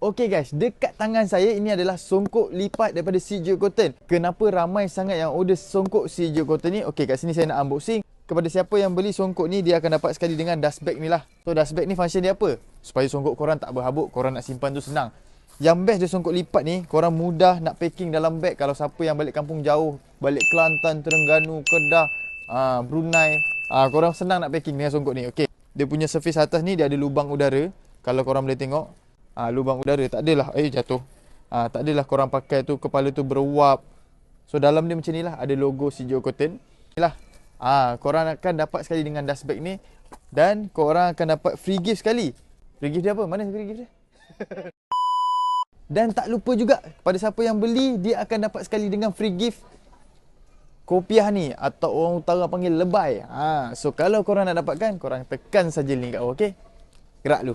Okey guys, dekat tangan saya ini adalah songkok lipat daripada CJ Cotton. Kenapa ramai sangat yang order songkok CJ Cotton ni? Okey, kat sini saya nak unboxing. Kepada siapa yang beli songkok ni, dia akan dapat sekali dengan dust bag ni lah. So dust bag ni function dia apa? Supaya songkok korang tak berhabuk, korang nak simpan tu senang. Yang best dia songkok lipat ni, korang mudah nak packing dalam bag kalau siapa yang balik kampung jauh, balik Kelantan, Terengganu, Kedah, uh, Brunei, uh, korang senang nak packing dengan songkok ni. Okey. Dia punya surface atas ni dia ada lubang udara. Kalau korang boleh tengok, uh, lubang udara tak adalah eh jatuh. uh, tak adalah korang pakai tu kepala tu beruap. So dalam dia macam ni lah ada logo CJ Cotton. Inilah. Ah, korang akan dapat sekali dengan dust bag ni dan korang akan dapat free gift sekali. Free gift dia apa? Mana free gift dia? dan tak lupa juga pada siapa yang beli dia akan dapat sekali dengan free gift kopiah ni atau orang utara panggil lebay. Ha, so kalau korang nak dapatkan korang tekan saja link kat bawah okey. Gerak dulu.